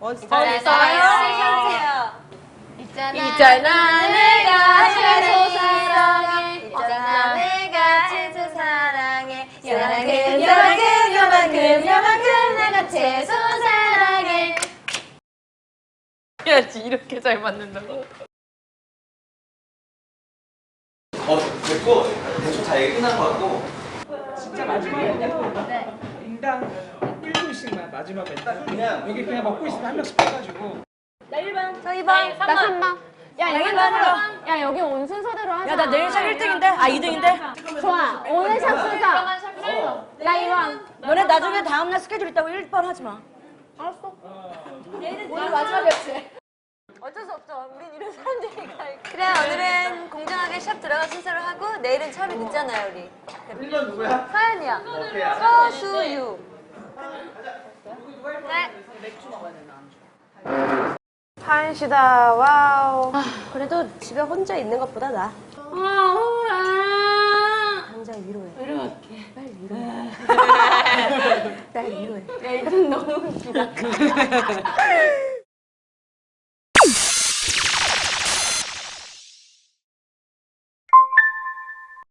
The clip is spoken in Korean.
어딨어요? 있잖아. 내가 최소 사랑해. 있잖아 내가 진짜 사랑해. 사랑해 요만큼 요만큼 요만큼 내가 최소 사랑해. 해야지 이렇게 잘 맞는다고. 어, 됐고 대충 다 얘기 끝난 것 같고. 진짜 마지막에 인당 1분씩만 마지막에 그냥 여기 그냥 먹고 있으면 한 명씩 빼가지고. 저 2번 나 3번 야 여기 순서 야 여기 온 순서대로 하자. 야 나 내일 샵 1등인데? 아 2등인데? 좋아. 오늘 샵 순서. 어, 나 2번 너네 나중에 다음날 스케줄 있다고 1번 하지 마. 오늘 마지막이었지. 어쩔 수 없죠. 우린 이런 사람들이니까 그래 오늘은 공정하게 샵 들어가 순서를 하고 내일은 샵이 늦잖아요 우리. 1번 누구야? 오케이 알았어. 서수유 네 한시다 와우. 그래도 집에 혼자 있는 것보다 나. 아 우울해 당장 위로해 이렇게. 빨리 위로해. 날 위로해. 야 이건 너무 웃기다